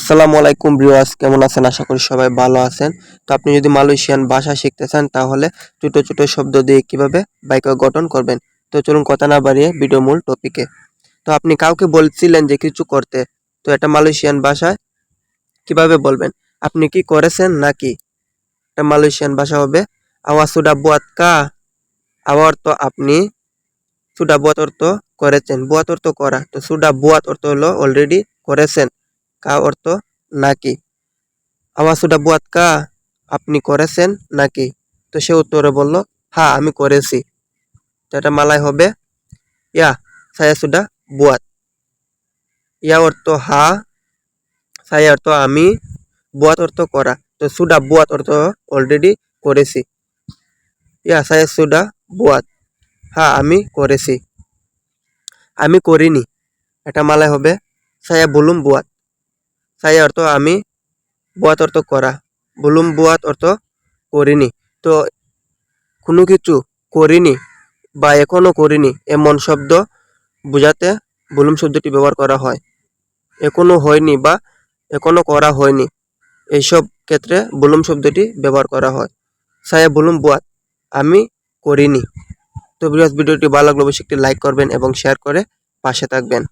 আসসালামু আলাইকুম ভিউয়ার্স, কেমন আছেন? আশা করি সবাই ভালো আছেন। তো আপনি যদি মালয়েশিয়ান ভাষা শিখতে চান, তাহলে ছোট ছোট শব্দ দিয়ে কীভাবে বাক্য গঠন করবেন? তো চলুন কথা না বাড়িয়ে ভিডিও মূল টপিকে তো আপনি কাউকে বলছিলেন যে কিছু করতে, তো এটা মালয়েশিয়ান ভাষায় কীভাবে বলবেন? আপনি কি করেছেন নাকি? এটা মালয়েশিয়ান ভাষা হবে, আওয়া সুডা বুয়াত কা? আওয়া অর্থ আপনি, সুডা বুয়াত অর্থ করেছেন। বুয়াত অর্থ করা, তো সুডা বুয়াত অর্থ হলো অলরেডি করেছেন। কা অর্থ নাকি? আওয়া সুডা বুয়াত কা, আপনি করেছেন নাকি? তো সে উত্তরে বলল হ্যাঁ আমি করেছি। তো এটা মালায় হবে, ইয়া সায়া সুডা বুয়াত। ইয়া অর্থ হা সায়া অর্থ আমি, বুয়াত অর্থ করা। তো সুডা বুয়াত অর্থ অলরেডি করেছি। ইয়া সায়া সুডা বুয়াত। হ্যাঁ আমি করেছি। আমি করিনি। এটা মালায় হবে সায়া বুলুম বুয়াত। সায়া অর্থ আমি, বুয়াত অর্থ করা, বুলুম বুয়াত অর্থ করিনি। তো কোনো কিছু করিনি বা এখনও করিনি, এমন শব্দ বোঝাতে বুলুম শব্দটি ব্যবহার করা হয়। এখনও হয়নি বা এখনও করা হয়নি, এইসব ক্ষেত্রে বুলুম শব্দটি ব্যবহার করা হয়। সায়া বুলুম বুয়াত আমি করিনি। তো বিরাজ ভিডিওটি ভালো লাগলে অবশ্যই একটি লাইক করবেন এবং শেয়ার করে পাশে থাকবেন।